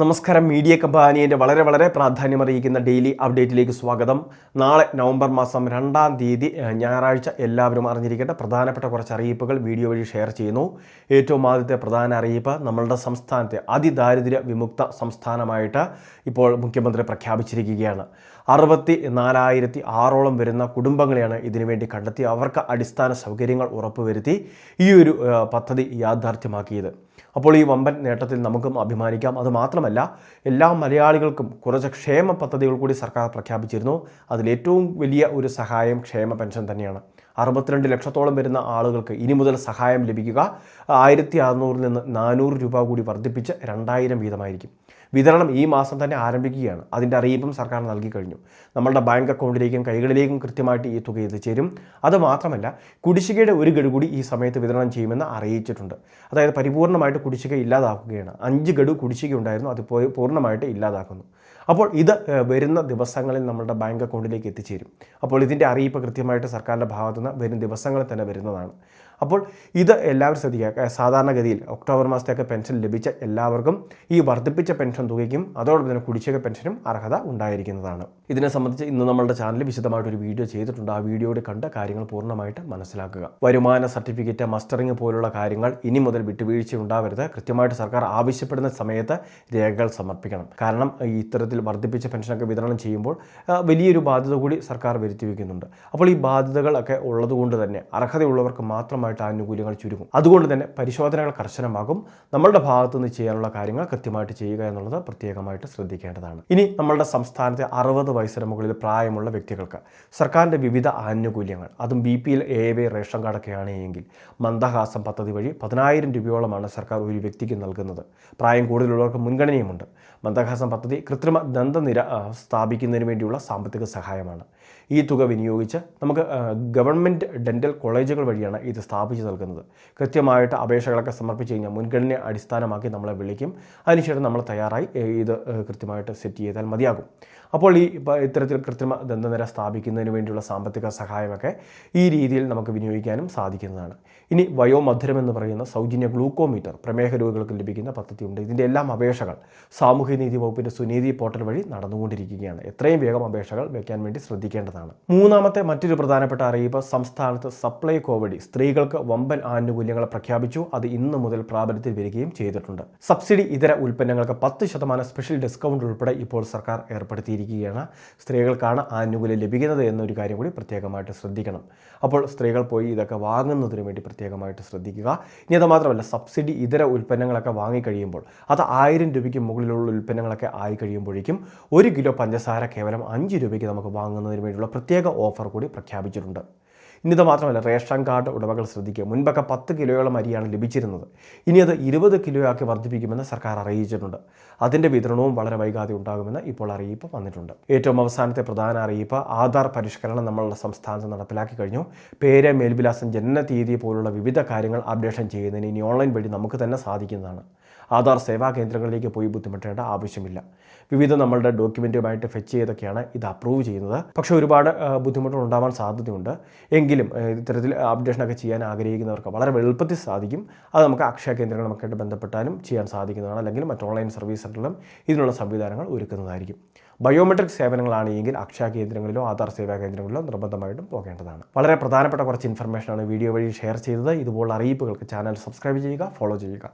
നമസ്കാരം. മീഡിയ കമ്പാനിയന്റെ വളരെ വളരെ പ്രാധാന്യമറിയിക്കുന്ന ഡെയിലി അപ്ഡേറ്റിലേക്ക് സ്വാഗതം. നാളെ നവംബർ മാസം രണ്ടാം തീയതി ഞായറാഴ്ച എല്ലാവരും അറിഞ്ഞിരിക്കേണ്ട പ്രധാനപ്പെട്ട കുറച്ച് അറിയിപ്പുകൾ വീഡിയോ വഴി ഷെയർ ചെയ്യുന്നു. ഏറ്റവും ആദ്യത്തെ പ്രധാന അറിയിപ്പ് നമ്മളുടെ സംസ്ഥാനത്തെ അതിദാരിദ്ര്യ വിമുക്ത സംസ്ഥാനമായിട്ട് ഇപ്പോൾ മുഖ്യമന്ത്രി പ്രഖ്യാപിച്ചിരിക്കുകയാണ്. അറുപത്തി നാലായിരത്തി ആറോളം വരുന്ന കുടുംബങ്ങളെയാണ് ഇതിനുവേണ്ടി കണ്ടെത്തി അവർക്ക് അടിസ്ഥാന സൗകര്യങ്ങൾ ഉറപ്പുവരുത്തി ഈ ഒരു പദ്ധതി യാഥാർത്ഥ്യമാക്കിയത്. അപ്പോൾ ഈ വമ്പൻ നേട്ടത്തിൽ നമുക്കും അഭിമാനിക്കാം. അതുമാത്രമല്ല എല്ലാ മലയാളികൾക്കും കുറച്ച് ക്ഷേമ പദ്ധതികൾ കൂടി സർക്കാർ പ്രഖ്യാപിച്ചിരുന്നു. അതിലേറ്റവും വലിയ ഒരു സഹായം ക്ഷേമ പെൻഷൻ തന്നെയാണ്. അറുപത്തിരണ്ട് ലക്ഷത്തോളം വരുന്ന ആളുകൾക്ക് ഇനി മുതൽ സഹായം ലഭിക്കുക ആയിരത്തി അറുന്നൂറിൽ നിന്ന് നാനൂറ് രൂപ കൂടി വർദ്ധിപ്പിച്ച് രണ്ടായിരം വീതമായിരിക്കും. വിതരണം ഈ മാസം തന്നെ ആരംഭിക്കുകയാണ്. അതിന്റെ അറിയിപ്പും സർക്കാർ നൽകി കഴിഞ്ഞു. നമ്മളുടെ ബാങ്ക് അക്കൗണ്ടിലേക്കും കൈകളിലേക്കും കൃത്യമായിട്ട് ഈ തുക എത്തിച്ചേരും അതുമാത്രമല്ല കുടിശ്ശികയുടെ ഒരു ഗഡു കൂടി ഈ സമയത്ത് വിതരണം ചെയ്യുമെന്ന് അറിയിച്ചിട്ടുണ്ട്. അതായത് പരിപൂർണമായിട്ട് കുടിശ്ശിക ഇല്ലാതാക്കുകയാണ്. അഞ്ച് ഗഡു കുടിശ്ശിക ഉണ്ടായിരുന്നു അത് പൂർണമായിട്ട് ഇല്ലാതാക്കുന്നു. അപ്പോൾ ഇത് വരുന്ന ദിവസങ്ങളിൽ നമ്മളുടെ ബാങ്ക് അക്കൗണ്ടിലേക്ക് എത്തിച്ചേരും. അപ്പോൾ ഇതിന്റെ അറിയിപ്പ് കൃത്യമായിട്ട് സർക്കാരിന്റെ ഭാഗത്തുനിന്ന് വരും ദിവസങ്ങളിൽ തന്നെ വരുന്നതാണ്. അപ്പോൾ ഇത് എല്ലാവരും ശ്രദ്ധിക്കുക. സാധാരണഗതിയിൽ ഒക്ടോബർ മാസത്തേക്ക് പെൻഷൻ ലഭിച്ച എല്ലാവർക്കും ഈ വർദ്ധിപ്പിച്ച പെൻഷൻ തുകയ്ക്കും അതോടൊപ്പം തന്നെ കുടിശ്ശിക പെൻഷനും അർഹത ഉണ്ടായിരിക്കുന്നതാണ്. ഇതിനെ സംബന്ധിച്ച് ഇന്ന് നമ്മളുടെ ചാനലിൽ വിശദമായിട്ടൊരു വീഡിയോ ചെയ്തിട്ടുണ്ട്. ആ വീഡിയോയുടെ കണ്ട കാര്യങ്ങൾ പൂർണമായിട്ട് മനസ്സിലാക്കുക. വരുമാന സർട്ടിഫിക്കറ്റ് മസ്റ്ററിംഗ് പോലുള്ള കാര്യങ്ങൾ ഇനി മുതൽ വിട്ടുവീഴ്ച ഉണ്ടാവരുത്. കൃത്യമായിട്ട് സർക്കാർ ആവശ്യപ്പെടുന്ന സമയത്ത് രേഖകൾ സമർപ്പിക്കണം. കാരണം ഇത്തരത്തിൽ വർദ്ധിപ്പിച്ച പെൻഷനൊക്കെ വിതരണം ചെയ്യുമ്പോൾ വലിയൊരു ബാധ്യത കൂടി സർക്കാർ വരുത്തി വയ്ക്കുന്നുണ്ട് അപ്പോൾ ഈ ബാധ്യതകളൊക്കെ ഉള്ളതുകൊണ്ട് തന്നെ അർഹതയുള്ളവർക്ക് മാത്രമായിട്ട് ആനുകൂല്യങ്ങൾ ചുരുങ്ങും. അതുകൊണ്ട് തന്നെ പരിശോധനകൾ കർശനമാകും. നമ്മളുടെ ഭാഗത്തുനിന്ന് ചെയ്യാനുള്ള കാര്യങ്ങൾ കൃത്യമായിട്ട് ചെയ്യുക എന്നുള്ളത് പ്രത്യേകമായിട്ട് ശ്രദ്ധിക്കേണ്ടതാണ്. ഇനി നമ്മളുടെ സംസ്ഥാനത്തെ അറുപത് വയസ്സിന് മുകളിൽ പ്രായമുള്ള വ്യക്തികൾക്ക് സർക്കാരിന്റെ വിവിധ ആനുകൂല്യങ്ങൾ അതും B P L A ration കാർഡൊക്കെയാണ് എങ്കിൽ മന്ദഹാസം പദ്ധതി വഴി പതിനായിരം രൂപയോളമാണ് സർക്കാർ ഒരു വ്യക്തിക്ക് നൽകുന്നത്. പ്രായം കൂടുതലുള്ളവർക്ക് മുൻഗണനയുമുണ്ട്. മന്ദഹാസം പദ്ധതി കൃത്രിമ ദന്തനിര സ്ഥാപിക്കുന്നതിന് വേണ്ടിയുള്ള സാമ്പത്തിക സഹായമാണ്. ഈ തുക വിനിയോഗിച്ച് നമുക്ക് ഗവൺമെന്റ് ഡെന്റൽ കോളേജുകൾ വഴിയാണ് ഇത് സ്ഥാപിച്ചു നൽകുന്നത്. കൃത്യമായിട്ട് അപേക്ഷകളൊക്കെ സമർപ്പിച്ച് കഴിഞ്ഞാൽ മുൻഗണന അടിസ്ഥാനമാക്കി നമ്മളെ വിളിക്കും. അതിനുശേഷം നമ്മൾ തയ്യാറായി ഇത് കൃത്യമായിട്ട് സെറ്റ് ചെയ്താൽ മതിയാകും. അപ്പോൾ ഈ ഇത്തരത്തിൽ കൃത്രിമ ദന്തനിര സ്ഥാപിക്കുന്നതിന് വേണ്ടിയുള്ള സാമ്പത്തിക സഹായമൊക്കെ ഈ രീതിയിൽ നമുക്ക് വിനിയോഗിക്കാനും സാധിക്കുന്നതാണ്. ഇനി വയോമധുരം എന്ന് പറയുന്ന സൗജന്യ ഗ്ലൂക്കോമീറ്റർ പ്രമേഹ രോഗികൾക്ക് ലഭിക്കുന്ന പദ്ധതിയുണ്ട്. ഇതിന്റെ എല്ലാം അപേക്ഷകൾ സാമൂഹ്യനീതി വകുപ്പിന്റെ സുനീതി പോർട്ടൽ വഴി നടന്നുകൊണ്ടിരിക്കുകയാണ്. എത്രയും വേഗം അപേക്ഷകൾ വയ്ക്കാൻ വേണ്ടി ശ്രദ്ധിക്കേണ്ടതാണ് മൂന്നാമത്തെ മറ്റൊരു പ്രധാനപ്പെട്ട അറിയിപ്പ് സംസ്ഥാനത്ത് സപ്ലൈ കോവടി സ്ത്രീകൾക്ക് വമ്പൻ ആനുകൂല്യങ്ങൾ പ്രഖ്യാപിച്ചു. അത് ഇന്ന് മുതൽ പ്രാബല്യത്തിൽ വരികയും ചെയ്തിട്ടുണ്ട്. സബ്സിഡി ഇതര ഉൽപ്പന്നങ്ങൾക്ക് പത്ത് ശതമാനം സ്പെഷ്യൽ ഡിസ്കൗണ്ട് ഉൾപ്പെടെ ഇപ്പോൾ സർക്കാർ ഏർപ്പെടുത്തിയിരിക്കുകയാണ്. സ്ത്രീകൾക്കാണ് ആനുകൂല്യം ലഭിക്കുന്നത് എന്നൊരു കാര്യം കൂടി പ്രത്യേകമായിട്ട് ശ്രദ്ധിക്കണം. അപ്പോൾ സ്ത്രീകൾ പോയി ഇതൊക്കെ വാങ്ങുന്നതിന് വേണ്ടി പ്രത്യേകമായിട്ട് ശ്രദ്ധിക്കുക. ഇനി അത് മാത്രമല്ല സബ്സിഡി ഇതര ഉൽപ്പന്നങ്ങളൊക്കെ വാങ്ങിക്കഴിയുമ്പോൾ അത് ആയിരം രൂപയ്ക്ക് മുകളിലുള്ള ഉൽപ്പന്നങ്ങളൊക്കെ ആയി കഴിയുമ്പോഴേക്കും ഒരു കിലോ പഞ്ചസാര കേവലം അഞ്ച് രൂപയ്ക്ക് നമുക്ക് വാങ്ങുന്നതിന് വേണ്ടിയുള്ള പ്രത്യേക ഓഫർ കൂടി പ്രഖ്യാപിച്ചിട്ടുണ്ട്. ഇനി ഇത് മാത്രമല്ല റേഷൻ കാർഡ് ഉടമകൾ ശ്രദ്ധിക്കുക. മുൻപൊക്കെ പത്ത് കിലോയോളം അരിയാണ് ലഭിച്ചിരുന്നത്. ഇനി അത് ഇരുപത് കിലോയാക്കി വർദ്ധിപ്പിക്കുമെന്ന് സർക്കാർ അറിയിച്ചിട്ടുണ്ട്. അതിന്റെ വിതരണവും വളരെ വൈകാതെ ഉണ്ടാകുമെന്ന് ഇപ്പോൾ അറിയിപ്പ് വന്നിട്ടുണ്ട്. ഏറ്റവും അവസാനത്തെ പ്രധാന അറിയിപ്പ് ആധാർ പരിഷ്കരണം നമ്മളുടെ സംസ്ഥാനത്ത് നടപ്പിലാക്കി കഴിഞ്ഞു. പേര് മേൽവിലാസം ജനന തീയതി പോലുള്ള വിവിധ കാര്യങ്ങൾ അപ്ഡേഷൻ ചെയ്യുന്നതിന് ഇനി ഓൺലൈൻ വഴി നമുക്ക് തന്നെ സാധിക്കുന്നതാണ്. ആധാർ സേവാ കേന്ദ്രങ്ങളിലേക്ക് പോയി ബുദ്ധിമുട്ടേണ്ട ആവശ്യമില്ല. വിവിധ നമ്മളുടെ ഡോക്യുമെന്റുമായിട്ട് ഫെച്ച് ചെയ്തൊക്കെയാണ് ഇത് അപ്രൂവ് ചെയ്യുന്നത്. പക്ഷേ ഒരുപാട് ബുദ്ധിമുട്ടുകൾ ഉണ്ടാവാൻ സാധ്യതയുണ്ട്. എങ്കിലും ഇത്തരത്തിൽ അപ്ഡേഷനൊക്കെ ചെയ്യാൻ ആഗ്രഹിക്കുന്നവർക്ക് വളരെ എളുപ്പത്തിൽ സാധിക്കും. അത് നമുക്ക് അക്ഷയ കേന്ദ്രങ്ങളുമൊക്കെ ആയിട്ട് ബന്ധപ്പെട്ടാലും ചെയ്യാൻ സാധിക്കുന്നതാണ്. അല്ലെങ്കിൽ മറ്റ് ഓൺലൈൻ സർവീസ് സെന്ററിലും ഇതിനുള്ള സംവിധാനങ്ങൾ ഒരുക്കുന്നതായിരിക്കും. ബയോമെട്രിക് സേവനങ്ങളാണ് എങ്കിൽ അക്ഷയ കേന്ദ്രങ്ങളിലോ ആധാർ സേവാ കേന്ദ്രങ്ങളിലോ നിർബന്ധമായിട്ടും പോകേണ്ടതാണ്. വളരെ പ്രധാനപ്പെട്ട കുറച്ച് ഇൻഫർമേഷനാണ് വീഡിയോ വഴി ഷെയർ ചെയ്തത്. ഇതുപോലുള്ള അറിയിപ്പുകൾക്ക് ചാനൽ സബ്സ്ക്രൈബ് ചെയ്യുക ഫോളോ ചെയ്യുക.